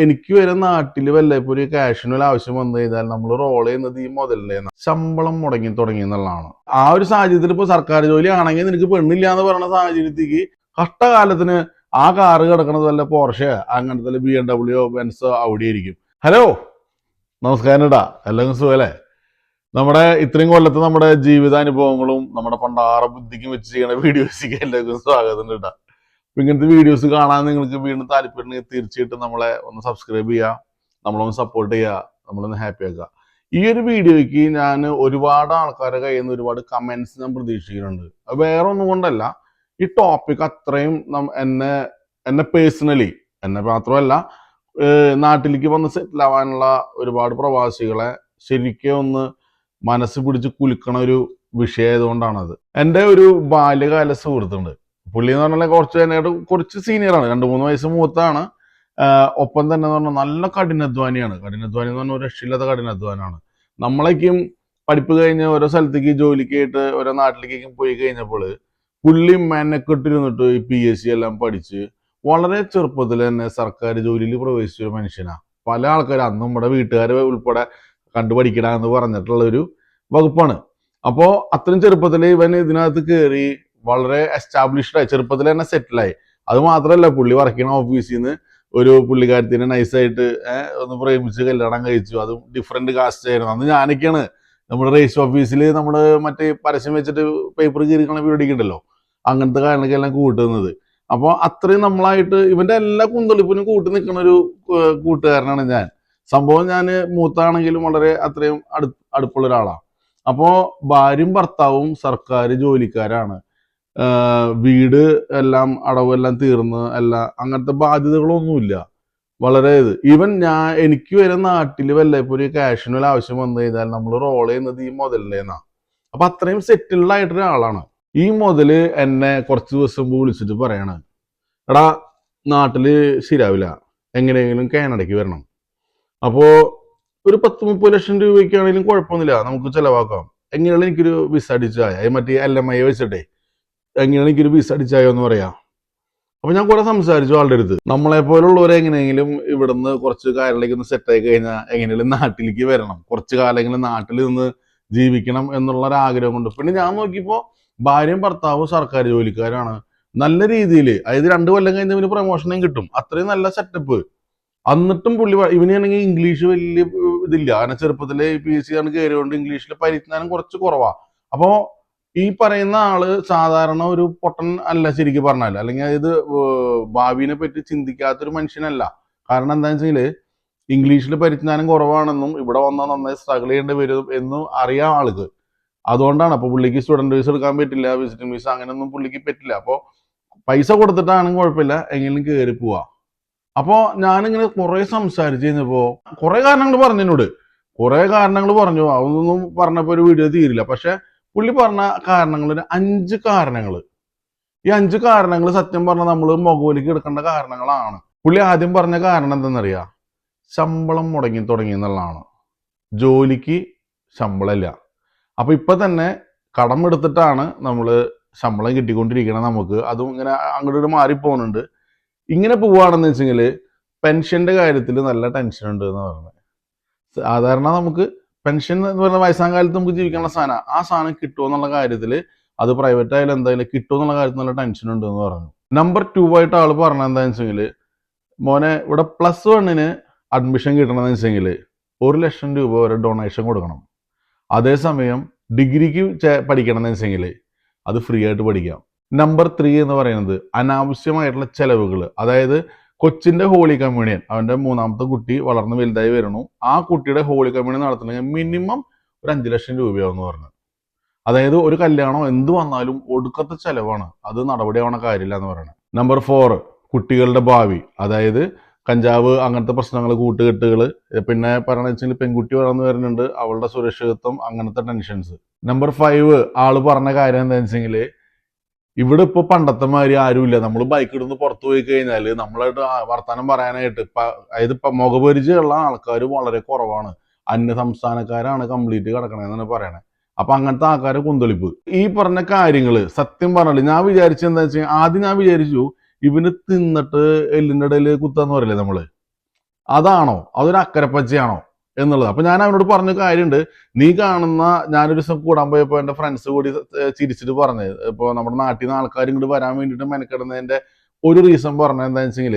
എനിക്ക് വരെ നാട്ടിൽ വല്ലപ്പോ ഒരു ക്യാഷിന് വല്ല ആവശ്യം വന്നു കഴിഞ്ഞാൽ നമ്മൾ റോൾ ചെയ്യുന്നത് ഈ മുതലിന്റെ ശമ്പളം മുടങ്ങി തുടങ്ങി എന്നുള്ളതാണ്. ആ ഒരു സാഹചര്യത്തിൽ ഇപ്പൊ സർക്കാർ ജോലി ആണെങ്കിൽ നിനക്ക് പെണ്ണില്ല എന്ന് പറയുന്ന സാഹചര്യത്തേക്ക് കഷ്ടകാലത്തിന് ആ കാറ് കിടക്കുന്നത് വല്ല പോർഷ അങ്ങനത്തെ ബി എം ഡബ്ല്യു ബെൻസോ അവിടെ ആയിരിക്കും. ഹലോ നമസ്കാരം ഇടാ എല്ലാവർക്കും സുഖല്ലേ നമ്മുടെ ഇത്രയും കൊല്ലത്ത് നമ്മുടെ ജീവിതാനുഭവങ്ങളും നമ്മുടെ പണ്ടാറ ബുദ്ധിക്കും വെച്ച് ചെയ്യുന്ന വീഡിയോസിക്ക് എല്ലാവർക്കും സ്വാഗതം ഇടാ ഇങ്ങനത്തെ വീഡിയോസ് കാണാൻ നിങ്ങൾക്ക് വീണ്ടും താല്പര്യമുണ്ടെങ്കിൽ തീർച്ചയായിട്ടും നമ്മളെ ഒന്ന് സബ്സ്ക്രൈബ് ചെയ്യുക നമ്മളൊന്ന് സപ്പോർട്ട് ചെയ്യുക നമ്മളൊന്ന് ഹാപ്പി ആക്കുക. ഈ ഒരു വീഡിയോയ്ക്ക് ഞാൻ ഒരുപാട് ആൾക്കാരെ കയ്യിൽ നിന്ന് ഒരുപാട് കമന്റ്സ് ഞാൻ പ്രതീക്ഷിക്കുന്നുണ്ട്. വേറെ ഒന്നും കൊണ്ടല്ല. ഈ ടോപ്പിക് അത്രയും എന്നെ എന്നെ പേഴ്സണലി എന്നെ മാത്രമല്ല നാട്ടിലേക്ക് വന്ന് സെറ്റിൽ ആവാനുള്ള ഒരുപാട് പ്രവാസികളെ ശരിക്കും ഒന്ന് മനസ്സ് പിടിച്ച് കുലുക്കണ ഒരു വിഷയമായതുകൊണ്ടാണത്. എന്റെ ഒരു ബാല്യകാല സുഹൃത്തുണ്ട്. പുള്ളി എന്ന് പറഞ്ഞാൽ കുറച്ച് എന്നോട് കുറച്ച് സീനിയറാണ് രണ്ട് മൂന്ന് വയസ്സ് മൂത്താണ്. ഒപ്പം തന്നെ എന്ന് പറഞ്ഞാൽ നല്ല കഠിനാധ്വാനിയാണ്. കഠിനാധ്വാനി എന്ന് പറഞ്ഞാൽ ഒരു രക്ഷയില്ലാത്ത കഠിനാധ്വാനാണ്. നമ്മളേക്കും പഠിപ്പ് കഴിഞ്ഞ് ഓരോ സ്ഥലത്തേക്ക് ജോലിക്ക് ആയിട്ട് ഓരോ നാട്ടിലേക്കും പോയി കഴിഞ്ഞപ്പോൾ പുള്ളി മെനക്കെട്ടിരുന്നിട്ട് ഈ പി എസ് സി എല്ലാം പഠിച്ച് വളരെ ചെറുപ്പത്തിൽ തന്നെ സർക്കാർ ജോലിയിൽ പ്രവേശിച്ച ഒരു മനുഷ്യനാണ് പല ആൾക്കാരും അന്ന് നമ്മുടെ വീട്ടുകാരെ ഉൾപ്പെടെ കണ്ടു പഠിക്കണ എന്ന് പറഞ്ഞിട്ടുള്ള ഒരു വകുപ്പാണ്. അപ്പോൾ അത്രയും ചെറുപ്പത്തിൽ ഇവൻ ഇതിനകത്ത് കയറി വളരെ എസ്റ്റാബ്ലിഷ്ഡ് ആയി ചെറുപ്പത്തിൽ തന്നെ സെറ്റിലായി അത് മാത്രമല്ല പുള്ളി വർക്ക് ചെയ്യണ ഓഫീസിൽ നിന്ന് ഒരു പുള്ളിക്കാരത്തിനെ നൈസായിട്ട് ഒന്ന് പ്രേമിച്ച് കല്യാണം കഴിച്ചു. അതും ഡിഫറെന്റ് കാസ്റ്റ് ആയിരുന്നു. അന്ന് ഞാനൊക്കെയാണ് നമ്മുടെ റേസ് ഓഫീസിൽ നമ്മൾ മറ്റേ പരസ്യം വെച്ചിട്ട് പേപ്പർ കീറിക്കണ പരിപാടിക്ക് ഉണ്ടല്ലോ. അങ്ങനത്തെ കാര്യങ്ങളൊക്കെല്ലാം കൂട്ടുന്നത്. അപ്പോൾ അത്രയും നമ്മളായിട്ട് ഇവന്റെ എല്ലാ കുന്തളിപ്പിനും കൂട്ടി നിൽക്കുന്ന ഒരു കൂട്ടുകാരനാണ് ഞാൻ. സംഭവം ഞാൻ മൂത്താണെങ്കിലും വളരെ അത്രയും അടു അടുപ്പുള്ള ഒരാളാണ് അപ്പോൾ ഭാര്യയും ഭർത്താവും സർക്കാർ ജോലിക്കാരാണ്. വീട് എല്ലാം അടവെല്ലാം തീർന്ന് അല്ല അങ്ങനത്തെ ബാധ്യതകളൊന്നുമില്ല. വളരെ ഇത്. ഈവൻ ഞാൻ എനിക്ക് വരെ നാട്ടിൽ വല്ലപ്പോഴും ക്യാഷിന് ആവശ്യം വന്നു കഴിഞ്ഞാൽ നമ്മൾ റോൾ ചെയ്യുന്നത് ഈ മുതലിന്റെന്നാ അപ്പൊ അത്രയും സെറ്റിൽഡ് ആയിട്ടൊരാളാണ് ഈ മുതൽ എന്നെ കുറച്ച് ദിവസം മുമ്പ് വിളിച്ചിട്ട് പറയാണ് എടാ നാട്ടിൽ ശരിയാവില്ല. എങ്ങനെയെങ്കിലും കാനഡയ്ക്ക് വരണം. അപ്പോൾ ഒരു പത്ത് മുപ്പത് ലക്ഷം രൂപയ്ക്കാണെങ്കിലും കുഴപ്പമൊന്നുമില്ല. നമുക്ക് ചിലവാക്കാം. എങ്ങനെയാണ് എനിക്കൊരു വിസ അടിച്ചായ മറ്റേ എൽ എം ഐ വെച്ചിട്ടേ. എങ്ങനെയാണ് എനിക്കൊരു വിസ അടിച്ചായോ എന്ന് പറയാം. അപ്പൊ ഞാൻ കുറെ സംസാരിച്ചു ആളുടെ അടുത്ത്. നമ്മളെ പോലുള്ളവരെ എങ്ങനെയെങ്കിലും ഇവിടുന്ന് കുറച്ച് കാലങ്ങളിലേക്ക് ഒന്ന് സെറ്റ് ആയി കഴിഞ്ഞാൽ എങ്ങനെയെങ്കിലും നാട്ടിലേക്ക് വരണം. കുറച്ച് കാലമെങ്കിലും നാട്ടിൽ നിന്ന് ജീവിക്കണം എന്നുള്ള ഒരു ആഗ്രഹം കൊണ്ട് പിന്നെ ഞാൻ നോക്കിയപ്പോൾ ഭാര്യയും ഭർത്താവും സർക്കാർ ജോലിക്കാരാണ്. നല്ല രീതിയിൽ അതായത് രണ്ട് കൊല്ലം കഴിഞ്ഞ ഇവന് പ്രൊമോഷനും കിട്ടും. അത്രയും നല്ല സെറ്റപ്പ് എന്നിട്ടും പുള്ളി ഇവനാണെങ്കിൽ ഇംഗ്ലീഷ് വലിയ ഇതില്ല. അങ്ങനെ ചെറുപ്പത്തിലെ പി എസ് സി ആണ് കയറിയോണ്ട് ഇംഗ്ലീഷിലെ പരിജ്ഞാനം കുറച്ച് കുറവാ. അപ്പോ ഈ പറയുന്ന ആൾ സാധാരണ ഒരു പൊട്ടൻ അല്ല ശരിക്കും പറഞ്ഞാൽ അല്ലെങ്കിൽ ഇത് ഭാവിനെ പറ്റി ചിന്തിക്കാത്തൊരു മനുഷ്യനല്ല. കാരണം എന്താണെന്ന് വെച്ചാൽ ഇംഗ്ലീഷിൽ പരിജ്ഞാനം കുറവാണെന്നും ഇവിടെ വന്നാൽ നന്നായി സ്ട്രഗിൾ ചെയ്യേണ്ടി വരും എന്നും അറിയാം ആൾക്ക് അതുകൊണ്ടാണ്. അപ്പൊ പുള്ളിക്ക് സ്റ്റുഡന്റ് വീസ് എടുക്കാൻ പറ്റില്ല വിസിറ്റിംഗ് വീസ് അങ്ങനെയൊന്നും പുള്ളിക്ക് പറ്റില്ല. അപ്പൊ പൈസ കൊടുത്തിട്ടാണെങ്കിൽ കുഴപ്പമില്ല. എങ്കിലും കയറി പോവാ. അപ്പോ ഞാനിങ്ങനെ കുറെ സംസാരിച്ച് കഴിഞ്ഞപ്പോ കുറെ കാരണങ്ങൾ പറഞ്ഞു എന്നോട് കുറെ കാരണങ്ങൾ പറഞ്ഞു. അതൊന്നും പറഞ്ഞപ്പോ ഒരു വീഡിയോ തീരില്ല. പക്ഷെ പുള്ളി പറഞ്ഞ കാരണങ്ങൾ ഒരു അഞ്ച് കാരണങ്ങൾ ഈ അഞ്ച് കാരണങ്ങൾ സത്യം പറഞ്ഞാൽ നമ്മൾ മുഖവിലേക്ക് എടുക്കേണ്ട കാരണങ്ങളാണ്. പുള്ളി ആദ്യം പറഞ്ഞ കാരണം എന്തെന്നറിയാ? ശമ്പളം മുടങ്ങി തുടങ്ങി എന്നുള്ളതാണ്. ജോലിക്ക് ശമ്പളമില്ല. അപ്പൊ ഇപ്പൊ തന്നെ കടമെടുത്തിട്ടാണ് നമ്മൾ ശമ്പളം കിട്ടിക്കൊണ്ടിരിക്കണം നമുക്ക്. അതും ഇങ്ങനെ അങ്ങോട്ട് മാറി പോകുന്നുണ്ട് ഇങ്ങനെ പോവുകയാണെന്ന് വെച്ചെങ്കിൽ പെൻഷന്റെ കാര്യത്തിൽ നല്ല ടെൻഷൻ ഉണ്ട് എന്ന് പറഞ്ഞത്. സാധാരണ നമുക്ക് പെൻഷൻ എന്ന് പറയുന്ന വയസ്സാം കാലത്ത് നമുക്ക് ജീവിക്കാനുള്ള സാധനം. ആ സാധനം കിട്ടുമോ എന്നുള്ള കാര്യത്തിൽ അത് പ്രൈവറ്റ് ആയാലും എന്തായാലും കിട്ടുമോ എന്നുള്ള കാര്യത്തിൽ നല്ല ടെൻഷൻ ഉണ്ട് എന്ന് പറഞ്ഞു. നമ്പർ ടു ആയിട്ട് ആൾ പറഞ്ഞത് എന്താണെന്ന് വെച്ചെങ്കിൽ മോനെ ഇവിടെ പ്ലസ് വണ്ണിന് അഡ്മിഷൻ കിട്ടണമെന്ന് വെച്ചെങ്കിൽ ഒരു ലക്ഷം രൂപ വരെ ഡൊണേഷൻ കൊടുക്കണം. അതേസമയം ഡിഗ്രിക്ക് പഠിക്കണമെന്ന് വെച്ചെങ്കിൽ അത് ഫ്രീ ആയിട്ട് പഠിക്കാം. നമ്പർ ത്രീ എന്ന് പറയുന്നത് അനാവശ്യമായിട്ടുള്ള ചെലവുകൾ അതായത് കൊച്ചിന്റെ ഹോളി കമ്മ്യൂണിയൻ അവന്റെ മൂന്നാമത്തെ കുട്ടി വളർന്ന് വലുതായി വരുന്നു. ആ കുട്ടിയുടെ ഹോളി കമ്മ്യൂണിയൻ നടത്തണമെങ്കിൽ മിനിമം ഒരു അഞ്ചു ലക്ഷം രൂപയാവെന്ന് പറഞ്ഞു. അതായത് ഒരു കല്യാണം എന്ത് വന്നാലും ഒടുക്കത്തെ ചെലവാണ്. അത് നടപടിയാവണ കാര്യമില്ല എന്ന് പറയുന്നത് നമ്പർ ഫോർ കുട്ടികളുടെ ഭാവി. അതായത് കഞ്ചാവ് അങ്ങനത്തെ പ്രശ്നങ്ങൾ കൂട്ടുകെട്ടുകൾ പിന്നെ വെച്ചാൽ പെൺകുട്ടി വളർന്നു വരുന്നുണ്ട്. അവളുടെ സുരക്ഷിതത്വം അങ്ങനത്തെ ടെൻഷൻസ് നമ്പർ ഫൈവ് ആൾ പറഞ്ഞ കാര്യം എന്താണെന്ന് വെച്ചെങ്കിൽ ഇവിടെ ഇപ്പൊ പണ്ടത്തെ മാതിരി ആരുമില്ല. നമ്മൾ ബൈക്ക് ഇടുന്ന് പുറത്തു പോയി കഴിഞ്ഞാൽ നമ്മളായിട്ട് വർത്തമാനം പറയാനായിട്ട് ഇപ്പൊ അതായത് ഇപ്പൊ മുഖപരിചയമുള്ള ആൾക്കാർ വളരെ കുറവാണ്. അന്യ സംസ്ഥാനക്കാരാണ് കംപ്ലീറ്റ് കിടക്കണേന്നാണ് പറയണേ. അപ്പൊ അങ്ങനത്തെ ആൾക്കാരെ കുന്തളിപ്പ്. ഈ പറഞ്ഞ കാര്യങ്ങൾ സത്യം പറഞ്ഞില്ല ഞാൻ വിചാരിച്ചത് എന്താ വെച്ചാൽ ആദ്യം ഞാൻ വിചാരിച്ചു ഇവന് തിന്നിട്ട് എല്ലിന്റെ ഇടയിൽ കുത്താന്ന് പറയില്ലേ നമ്മൾ? അതാണോ? അതൊരു അക്കരപ്പച്ചയാണോ? എന്നുള്ളത്. അപ്പൊ ഞാൻ അവനോട് പറഞ്ഞ കാര്യമുണ്ട് നീ കാണുന്ന ഞാനൊരു ദിവസം കൂടാൻ പോയപ്പോ എന്റെ ഫ്രണ്ട്സ് കൂടി ചിരിച്ചിട്ട് പറഞ്ഞത് ഇപ്പൊ നമ്മുടെ നാട്ടിൽ നിന്ന് ആൾക്കാർ ഇങ്ങോട്ട് വരാൻ വേണ്ടിയിട്ട് മെനക്കെടുന്നതിന്റെ ഒരു റീസൺ പറഞ്ഞത് എന്താണെന്ന് വെച്ചെങ്കിൽ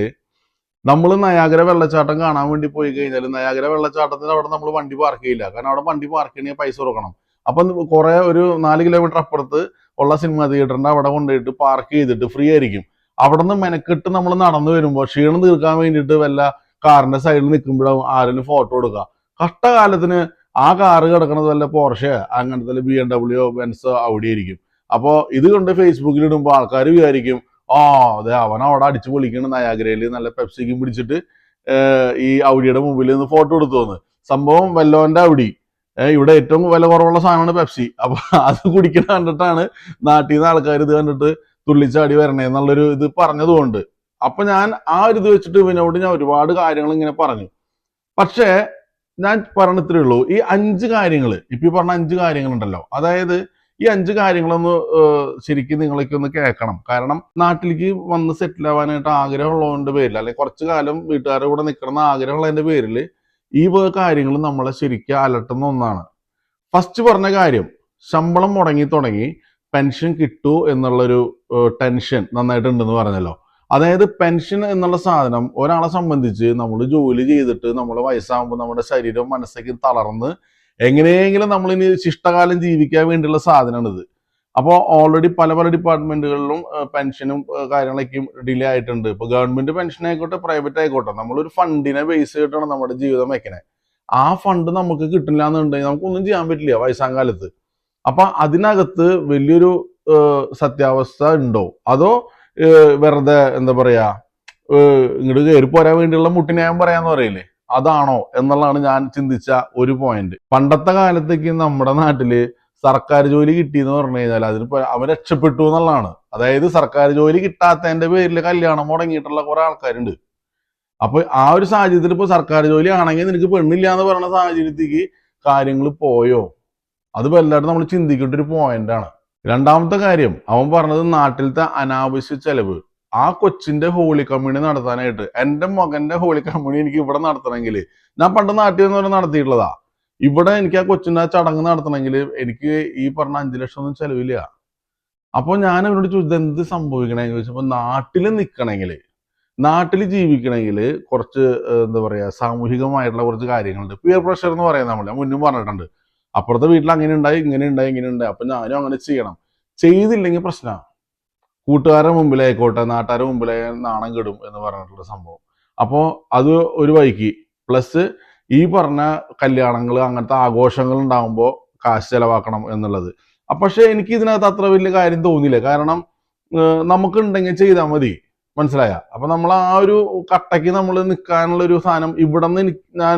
നമ്മൾ നയാഗര വെള്ളച്ചാട്ടം കാണാൻ വേണ്ടി പോയി കഴിഞ്ഞാൽ നയാഗര വെള്ളച്ചാട്ടത്തിന് അവിടെ നമ്മൾ വണ്ടി പാർക്ക് ചെയ്യില്ല. കാരണം അവിടെ വണ്ടി പാർക്ക് ചെയ്യണമെങ്കിൽ പൈസ കൊടുക്കണം. അപ്പൊ കുറെ ഒരു നാല് കിലോമീറ്റർ അപ്പുറത്ത് ഉള്ള സിനിമ തിയേറ്ററിന്റെ അവിടെ കൊണ്ടുപോയിട്ട് പാർക്ക് ചെയ്തിട്ട് ഫ്രീ ആയിരിക്കും. അവിടെ നിന്ന് മെനക്കെട്ട് നമ്മൾ നടന്നു വരുമ്പോൾ ക്ഷീണം തീർക്കാൻ വേണ്ടിയിട്ട് വല്ല കാറിന്റെ സൈഡിൽ നിൽക്കുമ്പോഴും ആരെങ്കിലും ഫോട്ടോ കൊടുക്കുക കഷ്ടകാലത്തിന് ആ കാറ് കിടക്കുന്നത് വല്ല പോർഷെ അങ്ങനത്തെ ബി എം ഡബ്ല്യു ബെൻസ് അവിടെ ഇരിക്കും അപ്പോൾ ഇത് ഫേസ്ബുക്കിൽ ഇടുമ്പോൾ ആൾക്കാർ വിചാരിക്കും ആ അതെ അവൻ അവിടെ അടിച്ചു പൊളിക്കണം നയാഗ്രയിൽ നല്ല പെപ്സിക്കും പിടിച്ചിട്ട് ഈ ഔഡിയുടെ മുമ്പിൽ നിന്ന് ഫോട്ടോ എടുത്തു വന്ന്. സംഭവം വെല്ലോന്റെ ഔഡി ഇവിടെ ഏറ്റവും വില കുറവുള്ള സാധനമാണ് പെപ്സി അപ്പൊ അത് കുടിക്കണ കണ്ടിട്ടാണ് നാട്ടിൽ നിന്ന് ആൾക്കാർ ഇത് കണ്ടിട്ട് തുള്ളിച്ചാടി വരണേ എന്നുള്ളൊരു ഇത് പറഞ്ഞതുകൊണ്ട്. അപ്പൊ ഞാൻ ആ ഒരു ഇത് വെച്ചിട്ട് ഇവനോട് ഞാൻ ഒരുപാട് കാര്യങ്ങൾ ഇങ്ങനെ പറഞ്ഞു. പക്ഷേ ഞാൻ പറഞ്ഞത്രേ ഉള്ളൂ. ഈ അഞ്ച് കാര്യങ്ങൾ ഇപ്പൊ പറഞ്ഞ അഞ്ച് കാര്യങ്ങളുണ്ടല്ലോ. അതായത് ഈ അഞ്ച് കാര്യങ്ങളൊന്ന് ശരിക്കും നിങ്ങളൊക്കെ ഒന്ന് കേൾക്കണം. കാരണം നാട്ടിലേക്ക് വന്ന് സെറ്റിൽ ആവാനായിട്ട് ആഗ്രഹമുള്ളതിന്റെ പേരിൽ അല്ലെങ്കിൽ കുറച്ചു കാലം വീട്ടുകാരുടെ കൂടെ നിൽക്കണം ആഗ്രഹമുള്ളതിന്റെ പേരിൽ ഈ കാര്യങ്ങൾ നമ്മളെ ശരിക്കും അലട്ടുന്ന ഒന്നാണ്. ഫസ്റ്റ് പറഞ്ഞ കാര്യം ശമ്പളം മുടങ്ങി തുടങ്ങി പെൻഷൻ കിട്ടൂ എന്നുള്ളൊരു ടെൻഷൻ നന്നായിട്ടുണ്ടെന്ന് പറഞ്ഞല്ലോ. അതായത് പെൻഷൻ എന്നുള്ള സാധനം ഒരാളെ സംബന്ധിച്ച് നമ്മൾ ജോലി ചെയ്തിട്ട് നമ്മൾ വയസ്സാകുമ്പോൾ നമ്മുടെ ശരീരവും മനസ്സൊക്കെ തളർന്ന് എങ്ങനെയെങ്കിലും നമ്മൾ ഇനി ശിഷ്ടകാലം ജീവിക്കാൻ വേണ്ടിയുള്ള സാധനമാണിത്. അപ്പോൾ ഓൾറെഡി പല പല ഡിപ്പാർട്ട്മെന്റുകളിലും പെൻഷനും കാര്യങ്ങളൊക്കെയും ഡിലേ ആയിട്ടുണ്ട്. ഇപ്പൊ ഗവൺമെന്റ് പെൻഷൻ ആയിക്കോട്ടെ പ്രൈവറ്റ് ആയിക്കോട്ടെ നമ്മളൊരു ഫണ്ടിനെ ബേസ് ചെയ്തിട്ടാണ് നമ്മുടെ ജീവിതം വെക്കണേ. ആ ഫണ്ട് നമുക്ക് കിട്ടില്ല എന്നുണ്ടെങ്കിൽ നമുക്കൊന്നും ചെയ്യാൻ പറ്റില്ല വയസ്സാം കാലത്ത്. അപ്പൊ അതിനകത്ത് വലിയൊരു സത്യാവസ്ഥ ഉണ്ടോ? അതോ വെറുതെ എന്താ പറയാ ഇങ്ങോട്ട് കയറി പോരാൻ വേണ്ടിയുള്ള മുട്ടിന്യായം പറയാന്ന് പറയില്ലേ? അതാണോ എന്നുള്ളതാണ് ഞാൻ ചിന്തിച്ച ഒരു പോയിന്റ് പണ്ടത്തെ കാലത്തേക്ക് നമ്മുടെ നാട്ടിൽ സർക്കാർ ജോലി കിട്ടി എന്ന് പറഞ്ഞു കഴിഞ്ഞാൽ അതിന് അവൻ രക്ഷപ്പെട്ടു എന്നുള്ളതാണ്. അതായത് സർക്കാർ ജോലി കിട്ടാത്തതിന്റെ പേരിൽ കല്യാണം മുടങ്ങിയിട്ടുള്ള കുറെ ആൾക്കാരുണ്ട്. അപ്പൊ ആ ഒരു സാഹചര്യത്തിൽ ഇപ്പൊ സർക്കാർ ജോലി ആണെങ്കിൽ നിനക്ക് പെണ്ണില്ല എന്ന് പറയുന്ന സാഹചര്യത്തേക്ക് കാര്യങ്ങൾ പോയോ? അത് വല്ലാണ്ട് നമ്മൾ ചിന്തിക്കേണ്ട ഒരു പോയിന്റ് ആണ്. രണ്ടാമത്തെ കാര്യം അവൻ പറഞ്ഞത് നാട്ടിലത്തെ അനാവശ്യ ചെലവ്. ആ കൊച്ചിന്റെ ഹോളി കമ്മ്യൂണി നടത്താനായിട്ട് എന്റെ മകന്റെ ഹോളി കമ്മ്യൂണി എനിക്ക് ഇവിടെ നടത്തണമെങ്കിൽ ഞാൻ പണ്ട് നാട്ടിൽ നിന്ന് പറഞ്ഞ് നടത്തിയിട്ടുള്ളതാ. ഇവിടെ എനിക്ക് ആ കൊച്ചിന്റെ ആ ചടങ്ങ് നടത്തണമെങ്കിൽ എനിക്ക് ഈ പറഞ്ഞ അഞ്ചു ലക്ഷം ഒന്നും ചെലവില്ല. അപ്പൊ ഞാൻ അവരോട് ചോദിച്ചത് എന്ത് സംഭവിക്കണമെന്ന് ചോദിച്ചപ്പോൾ നാട്ടിൽ നിൽക്കണമെങ്കിൽ നാട്ടിൽ ജീവിക്കണമെങ്കിൽ കുറച്ച് എന്താ പറയാ സാമൂഹികമായിട്ടുള്ള കുറച്ച് കാര്യങ്ങളുണ്ട്. പിയർ പ്രഷർ എന്ന് പറയാം നമ്മൾ ഞാൻ മുന്നും പറഞ്ഞിട്ടുണ്ട്. അപ്പുറത്തെ വീട്ടിൽ അങ്ങനെ ഉണ്ടായി ഇങ്ങനെ ഉണ്ടായി ഇങ്ങനെ ഉണ്ടായി. അപ്പൊ ഞാനും അങ്ങനെ ചെയ്യണം. ചെയ്തില്ലെങ്കിൽ പ്രശ്നമാണ് കൂട്ടുകാരുടെ മുമ്പിലായിക്കോട്ടെ നാട്ടുകാരുടെ മുമ്പിലായി നാണം കെടും എന്ന് പറഞ്ഞിട്ടുള്ള സംഭവം. അപ്പോൾ അത് ഒരു വഴിക്ക്. പ്ലസ് ഈ പറഞ്ഞ കല്യാണങ്ങൾ അങ്ങനത്തെ ആഘോഷങ്ങൾ ഉണ്ടാകുമ്പോൾ കാശ് ചിലവാക്കണം എന്നുള്ളത്. പക്ഷെ എനിക്ക് ഇതിനകത്ത് അത്ര വലിയ കാര്യം തോന്നിയില്ല. കാരണം നമുക്കുണ്ടെങ്കിൽ ചെയ്താൽ മതി. മനസ്സിലായ? അപ്പൊ നമ്മൾ ആ ഒരു കട്ടയ്ക്ക് നമ്മൾ നിൽക്കാനുള്ള ഒരു സാധനം ഇവിടെ നിന്ന് ഞാൻ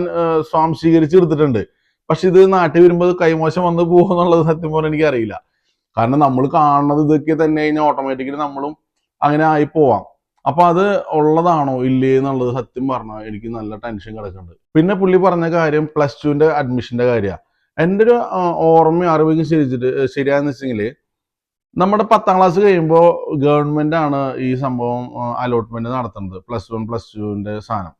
സ്വാംശീകരിച്ചെടുത്തിട്ടുണ്ട്. പക്ഷെ ഇത് നാട്ടിൽ വരുമ്പോൾ കൈമോശം വന്ന് പോകുമെന്നുള്ളത് സത്യം പറഞ്ഞാൽ എനിക്കറിയില്ല. കാരണം നമ്മൾ കാണുന്നത് ഇതൊക്കെ തന്നെ കഴിഞ്ഞാൽ ഓട്ടോമാറ്റിക്കലി നമ്മളും അങ്ങനെ ആയി പോവാം. അപ്പൊ അത് ഉള്ളതാണോ ഇല്ലേ എന്നുള്ളത് സത്യം പറഞ്ഞാൽ എനിക്ക് നല്ല ടെൻഷൻ കിടക്കുന്നുണ്ട്. പിന്നെ പുള്ളി പറഞ്ഞ കാര്യം പ്ലസ് ടുവിന്റെ അഡ്മിഷന്റെ കാര്യമാണ് എന്റെ ഒരു ഓർമ്മ ഓർമ്മയും അറിവും ശരിച്ചിട്ട് ശരിയാന്ന് വെച്ചെങ്കിൽ നമ്മുടെ പത്താം ക്ലാസ് കഴിയുമ്പോൾ ഗവൺമെന്റ് ആണ് ഈ സംഭവം അലോട്ട്മെന്റ് നടത്തുന്നത്. പ്ലസ് വൺ പ്ലസ് ടുവിന്റെ സാധനം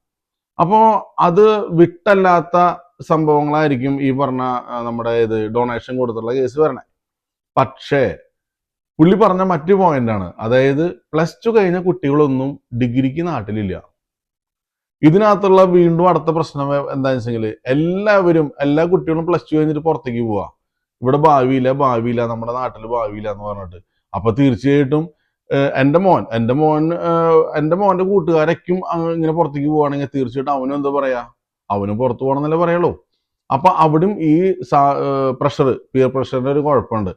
അപ്പോൾ അത് വിട്ടല്ലാത്ത സംഭവങ്ങളായിരിക്കും ഈ പറഞ്ഞ നമ്മുടെ ഇത് ഡൊണേഷൻ കൊടുത്തുള്ള കേസ് വരണേ. പക്ഷേ പുള്ളി പറഞ്ഞ മറ്റു പോയിന്റാണ് അതായത് പ്ലസ് ടു കഴിഞ്ഞ കുട്ടികളൊന്നും ഡിഗ്രിക്ക് നാട്ടിലില്ല. ഇതിനകത്തുള്ള വീണ്ടും അടുത്ത പ്രശ്നം എന്താണെന്ന് വെച്ചെങ്കിൽ എല്ലാവരും എല്ലാ കുട്ടികളും പ്ലസ് ടു കഴിഞ്ഞിട്ട് പുറത്തേക്ക് പോവാ. ഇവിടെ ഭാവിയില്ല ഭാവിയില്ല നമ്മുടെ നാട്ടിൽ ഭാവിയില്ല എന്ന് പറഞ്ഞിട്ട്. അപ്പൊ തീർച്ചയായിട്ടും എന്റെ മോൻ എന്റെ മോൻ എന്റെ മോന്റെ കൂട്ടുകാരൊക്കെയും ഇങ്ങനെ പുറത്തേക്ക് പോവാണെങ്കിൽ തീർച്ചയായിട്ടും അവനും എന്താ പറയാ അവനും പുറത്തു പോകണമെന്നല്ലേ പറയുള്ളൂ. അപ്പോൾ അവിടും ഈ പ്രഷർ പിയർ പ്രഷറിന്റെ ഒരു കുഴപ്പമുണ്ട്.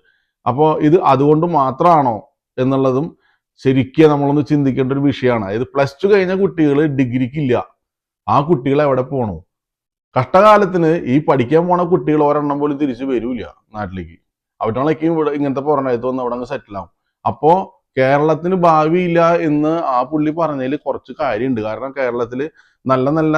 അപ്പോൾ ഇത് അതുകൊണ്ട് മാത്രമാണോ എന്നുള്ളതും ശരിക്കും നമ്മളൊന്ന് ചിന്തിക്കേണ്ട ഒരു വിഷയമാണ്. അതായത് പ്ലസ് ടു കഴിഞ്ഞ കുട്ടികൾ ഡിഗ്രിക്കില്ല. ആ കുട്ടികൾ എവിടെ പോണു? കഷ്ടകാലത്തിന് ഈ പഠിക്കാൻ പോണ കുട്ടികൾ ഒരെണ്ണം പോലും തിരിച്ചു വരൂല നാട്ടിലേക്ക്. അവറ്റങ്ങളൊക്കെ ഇവിടെ ഇങ്ങനത്തെ പുറനായത്ത് വന്ന് അവിടെ അങ്ങ് സെറ്റിൽ ആവും. അപ്പോ കേരളത്തിന് ഭാവിയില്ല എന്ന് ആ പുള്ളി പറഞ്ഞതിൽ കുറച്ച് കാര്യമുണ്ട്. കാരണം കേരളത്തിൽ നല്ല നല്ല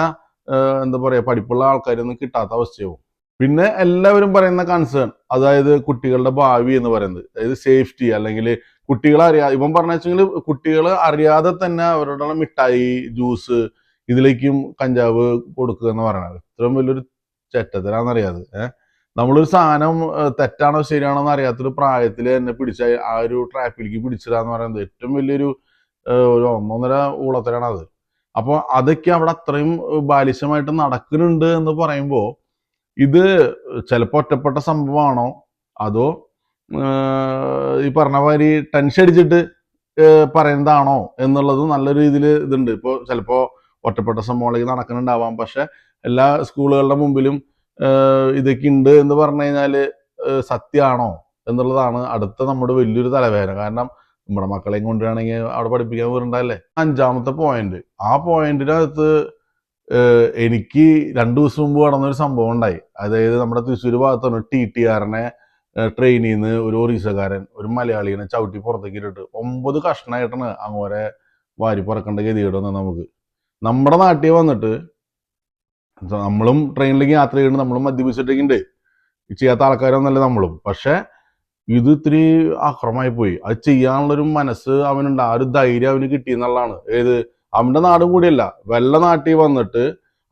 എന്താ പറയാ പഠിപ്പുള്ള ആൾക്കാരൊന്നും കിട്ടാത്ത അവസ്ഥയാവും. പിന്നെ എല്ലാവരും പറയുന്ന കൺസേൺ അതായത് കുട്ടികളുടെ ഭാവി എന്ന് പറയുന്നത്. അതായത് സേഫ്റ്റി അല്ലെങ്കിൽ കുട്ടികളെ അറിയാ ഇവൻ പറഞ്ഞ വെച്ചെങ്കിൽ കുട്ടികൾ അറിയാതെ തന്നെ അവരുടെ മിഠായി ജ്യൂസ് ഇതിലേക്കും കഞ്ചാവ് കൊടുക്കുക എന്ന് പറയണത് ഇത്രയും വലിയൊരു ചെറ്റത്തരാന്നറിയാത് ഏഹ് നമ്മളൊരു സാധനം തെറ്റാണോ ശരിയാണോ എന്ന് അറിയാത്തൊരു പ്രായത്തിൽ എന്നെ പിടിച്ച ആ ഒരു ട്രാപ്പിലേക്ക് പിടിച്ചിടാന്ന് പറയുന്നത് ഏറ്റവും വലിയൊരു ഒരു ഒന്നൊന്നര ഊളത്തരാണ് അത് അപ്പോൾ അതൊക്കെ അവിടെ അത്രയും ബാലിശമായിട്ട് നടക്കുന്നുണ്ട് എന്ന് പറയുമ്പോൾ ഇത് ചിലപ്പോൾ ഒറ്റപ്പെട്ട സംഭവമാണോ? അതോ ഈ പറഞ്ഞ മാതിരി ടെൻഷൻ അടിച്ചിട്ട് പറയുന്നതാണോ എന്നുള്ളത് നല്ല രീതിയിൽ ഇതുണ്ട്. ഇപ്പോൾ ചിലപ്പോൾ ഒറ്റപ്പെട്ട സംഭവങ്ങളൊക്കെ നടക്കുന്നുണ്ടാവാം. പക്ഷെ എല്ലാ സ്കൂളുകളുടെ മുമ്പിലും ഇതൊക്കെ ഉണ്ട് എന്ന് പറഞ്ഞു കഴിഞ്ഞാൽ സത്യമാണോ എന്നുള്ളതാണ് അടുത്ത നമ്മുടെ വലിയൊരു തലവേദന. കാരണം നമ്മുടെ മക്കളെയും കൊണ്ടുവരാണെങ്കിൽ അവിടെ പഠിപ്പിക്കാൻ വീറുണ്ടല്ലേ അഞ്ചാമത്തെ പോയിന്റ് ആ പോയിന്റിനകത്ത് അകത്ത് എനിക്ക് രണ്ടു ദിവസം മുമ്പ് നടന്നൊരു സംഭവം ഉണ്ടായി. അതായത് നമ്മുടെ തൃശ്ശൂർ ഭാഗത്താണ് ടി ടി ആറിനെ ട്രെയിനിൽ നിന്ന് ഒരു ഒറീസക്കാരൻ ഒരു മലയാളിനെ ചവിട്ടി പുറത്തേക്ക് ഇട്ടിട്ട് ഒമ്പത് കഷ്ണമായിട്ടാണ് അങ്ങോരെ വാരി പറക്കേണ്ട ഗതികേട് വന്നത് നമുക്ക്. നമ്മുടെ നാട്ടിൽ വന്നിട്ട് നമ്മളും ട്രെയിനിലേക്ക് യാത്ര ചെയ്യുന്നുണ്ട് നമ്മളും മദ്യപിച്ചിട്ടൊക്കെ ചെയ്യാത്ത ആൾക്കാരൊന്നല്ല നമ്മളും. പക്ഷെ ഇത് ഇത്തിരി അക്രമമായി പോയി. അത് ചെയ്യാനുള്ളൊരു മനസ്സ് അവനുണ്ട്. ആ ഒരു ധൈര്യം അവന് കിട്ടിയെന്നുള്ളതാണ് ഏത്? അവന്റെ നാടും കൂടിയല്ല. വെള്ള നാട്ടിൽ വന്നിട്ട്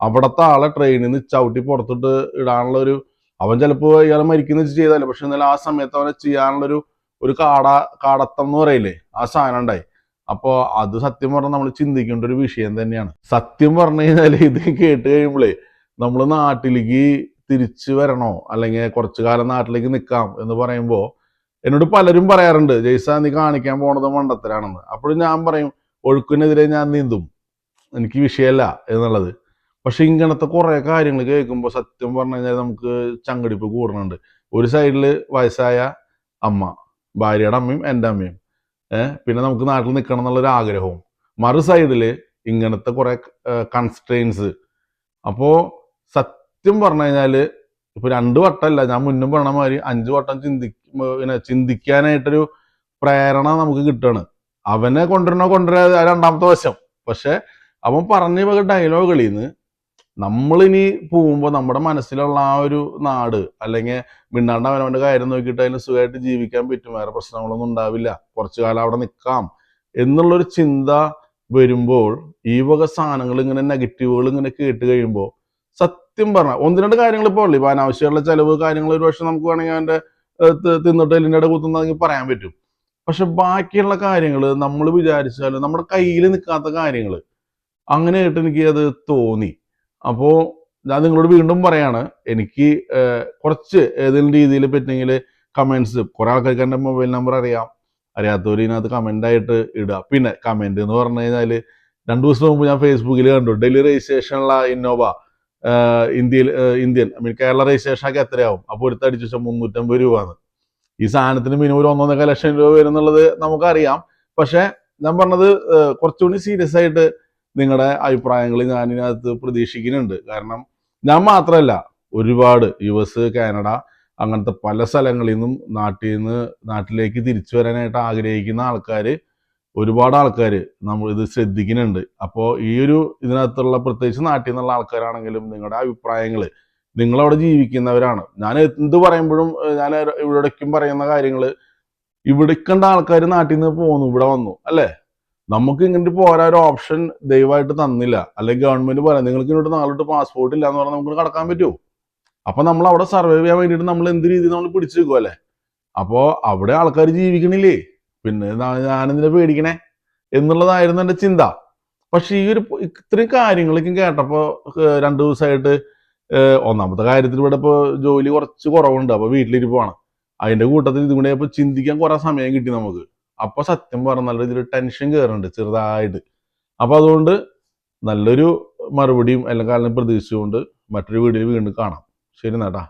അവിടത്തെ ആളെ ട്രെയിനിൽ നിന്ന് ചവിട്ടി പുറത്തിട്ട് ഇടാനുള്ള ഒരു അവൻ ചിലപ്പോൾ ഇയാൾ മരിക്കുന്ന വെച്ച് ചെയ്തല്ലേ പക്ഷെ എന്നാലും ആ സമയത്ത് അവനെ ചെയ്യാനുള്ളൊരു ഒരു കാട കാടത്തം എന്ന് പറയില്ലേ? ആ സാധനം ഉണ്ടായി. അപ്പോൾ അത് സത്യം പറഞ്ഞാൽ നമ്മൾ ചിന്തിക്കേണ്ട ഒരു വിഷയം തന്നെയാണ്. സത്യം പറഞ്ഞു കഴിഞ്ഞാൽ ഇത് കേട്ട് കഴിയുമ്പോഴേ നമ്മൾ നാട്ടിലേക്ക് തിരിച്ചു വരണോ? അല്ലെങ്കിൽ കുറച്ചു കാലം നാട്ടിലേക്ക് നിൽക്കാം എന്ന് പറയുമ്പോൾ എന്നോട് പലരും പറയാറുണ്ട് ജയ്സ നീ കാണിക്കാൻ പോണത് മണ്ടത്തരാണെന്ന്. അപ്പോഴും ഞാൻ പറയും ഒഴുക്കിനെതിരെ ഞാൻ നീന്തും. എനിക്ക് വിഷയമല്ല എന്നുള്ളത്. പക്ഷെ ഇങ്ങനത്തെ കുറെ കാര്യങ്ങൾ കേൾക്കുമ്പോൾ സത്യം പറഞ്ഞു കഴിഞ്ഞാൽ നമുക്ക് ചങ്കടിപ്പ് കൂടുന്നുണ്ട്. ഒരു സൈഡിൽ വയസ്സായ അമ്മ ഭാര്യയുടെ അമ്മയും എന്റെ അമ്മയും. ഏഹ് പിന്നെ നമുക്ക് നാട്ടിൽ നിൽക്കണം എന്നുള്ളൊരു ആഗ്രഹവും. മറു സൈഡിൽ ഇങ്ങനത്തെ കുറെ കൺസ്ട്രെയിൻസ് അപ്പോൾ സത്യം പറഞ്ഞു കഴിഞ്ഞാൽ ഇപ്പൊ രണ്ട് വട്ടമല്ല ഞാൻ മുന്നും പറഞ്ഞ മാതിരി അഞ്ച് വട്ടം ചിന്തി ഇങ്ങനെ ചിന്തിക്കാനായിട്ടൊരു പ്രേരണ നമുക്ക് കിട്ടുകയാണ്. അവനെ കൊണ്ടുവരണോ കൊണ്ടുവരാ രണ്ടാമത്തെ വശം. പക്ഷെ അവൻ പറഞ്ഞ വക ഡയലോഗുകളിൽ നിന്ന് നമ്മളിനി പോകുമ്പോൾ നമ്മുടെ മനസ്സിലുള്ള ആ ഒരു നാട് അല്ലെങ്കിൽ മിണ്ടാണ്ട് അവനവന്റെ കാര്യം നോക്കിയിട്ട് അതിന് സുഖമായിട്ട് ജീവിക്കാൻ പറ്റും. വേറെ പ്രശ്നങ്ങളൊന്നും ഉണ്ടാവില്ല. കുറച്ചു കാലം അവിടെ നിൽക്കാം എന്നുള്ളൊരു ചിന്ത വരുമ്പോൾ ഈ വക സാധനങ്ങൾ ഇങ്ങനെ നെഗറ്റീവുകൾ ഇങ്ങനെ കേട്ട് കഴിയുമ്പോൾ സത്യം പറഞ്ഞാൽ ഒന്ന് രണ്ട് കാര്യങ്ങൾ ഇപ്പോൾ ഉള്ളു. ഇപ്പൊ അനാവശ്യമുള്ള ചെലവ് കാര്യങ്ങൾ ഒരു പക്ഷെ നമുക്ക് വേണമെങ്കിൽ തി- തിന്നിട്ട് എല്ലിന്റെ കുത്തുന്നതെങ്കിൽ പറയാൻ പറ്റും. പക്ഷെ ബാക്കിയുള്ള കാര്യങ്ങൾ നമ്മൾ വിചാരിച്ചാൽ നമ്മുടെ കയ്യിൽ നിൽക്കാത്ത കാര്യങ്ങൾ അങ്ങനെയായിട്ട് എനിക്ക് അത് തോന്നി. അപ്പോൾ ഞാൻ നിങ്ങളോട് വീണ്ടും പറയാണ് എനിക്ക് കുറച്ച് ഏതെങ്കിലും രീതിയിൽ പറ്റുമെങ്കിൽ കമന്റ്സ് കുറെ ആൾക്കാർക്ക് എന്റെ മൊബൈൽ നമ്പർ അറിയാം. അറിയാത്തവർ ഇതിനകത്ത് കമന്റ് ആയിട്ട് ഇടുക. പിന്നെ കമന്റ് എന്ന് പറഞ്ഞു കഴിഞ്ഞാൽ രണ്ട് ദിവസം മുമ്പ് ഞാൻ ഫേസ്ബുക്കിൽ കണ്ടു ഡൽഹി രജിസ്ട്രേഷനുള്ള ഇന്നോവ. ഇന്ത്യയിൽ Indian I mean Kerala registration ഒക്കെ എത്രയാവും? അപ്പോൾ എടുത്തടിച്ച വെച്ചാൽ മുന്നൂറ്റമ്പത് രൂപയാണ്. ഈ സാധനത്തിന് മിനിമം ഒന്നൊന്നര ലക്ഷം രൂപ വരും എന്നുള്ളത് നമുക്കറിയാം. പക്ഷേ ഞാൻ പറഞ്ഞത് കുറച്ചുകൂടി സീരിയസ് ആയിട്ട് നിങ്ങളുടെ അഭിപ്രായങ്ങൾ ഞാൻ ഇതിനകത്ത് പ്രതീക്ഷിക്കുന്നുണ്ട്. കാരണം ഞാൻ മാത്രമല്ല ഒരുപാട് യു എസ് കാനഡ അങ്ങനത്തെ പല സ്ഥലങ്ങളിൽ നിന്നും നാട്ടിൽ നിന്ന് നാട്ടിലേക്ക് തിരിച്ചു വരാനായിട്ട് ആഗ്രഹിക്കുന്ന ആൾക്കാർ ഒരുപാട് ആൾക്കാർ നമ്മൾ ഇത് ശ്രദ്ധിക്കുന്നുണ്ട്. അപ്പോൾ ഈ ഒരു ഇതിനകത്തുള്ള പ്രത്യേകിച്ച് നാട്ടിൽ നിന്നുള്ള ആൾക്കാരാണെങ്കിലും നിങ്ങളുടെ അഭിപ്രായങ്ങൾ നിങ്ങളവിടെ ജീവിക്കുന്നവരാണ്. ഞാൻ എന്ത് പറയുമ്പോഴും ഞാൻ ഇവിടേക്കും പറയുന്ന കാര്യങ്ങൾ ഇവിടെ കണ്ട ആൾക്കാർ നാട്ടിൽ നിന്ന് പോന്നു ഇവിടെ വന്നു അല്ലേ? നമുക്ക് ഇങ്ങോട്ട് പോരാ ഒരു ഓപ്ഷൻ ദയവായിട്ട് തന്നില്ല. അല്ലെങ്കിൽ ഗവൺമെന്റ് പറയാം നിങ്ങൾക്ക് ഇങ്ങോട്ട് നാളോട്ട് പാസ്പോർട്ട് ഇല്ല എന്ന് പറഞ്ഞാൽ നമുക്ക് കടക്കാൻ പറ്റുമോ അപ്പൊ നമ്മൾ അവിടെ സർവൈവ് ചെയ്യാൻ വേണ്ടിയിട്ട് നമ്മൾ എന്ത് രീതിയിൽ നമ്മൾ പിടിച്ചു നിൽക്കും അല്ലേ? അപ്പോ അവിടെ ആൾക്കാർ ജീവിക്കണില്ലേ? പിന്നെ ഞാനെന്തിനെ പേടിക്കണേ? എന്നുള്ളതായിരുന്നു എന്റെ ചിന്ത. പക്ഷെ ഈ ഒരു ഇത്രയും കാര്യങ്ങളൊക്കെ കേട്ടപ്പോൾ രണ്ട് ദിവസമായിട്ട് ഒന്നാമത്തെ കാര്യത്തിൽ ഇവിടെ ഇപ്പോൾ ജോലി കുറച്ച് കുറവുണ്ട്. അപ്പോൾ വീട്ടിലിരിപ്പാണ് അതിന്റെ കൂട്ടത്തിൽ ഇതും കൂടെ ഇപ്പോൾ ചിന്തിക്കാൻ കുറെ സമയം കിട്ടി നമുക്ക്. അപ്പോൾ സത്യം പറഞ്ഞാൽ രീതിയിൽ ടെൻഷൻ കയറുന്നുണ്ട് ചെറുതായിട്ട്. അപ്പോൾ അതുകൊണ്ട് നല്ലൊരു മറുപടിയും എല്ലാ കാലം പ്രതീക്ഷിച്ചുകൊണ്ട് മറ്റൊരു വീഡിയോയിൽ വീണ്ടും കാണാം. ശരി നേട്ടാ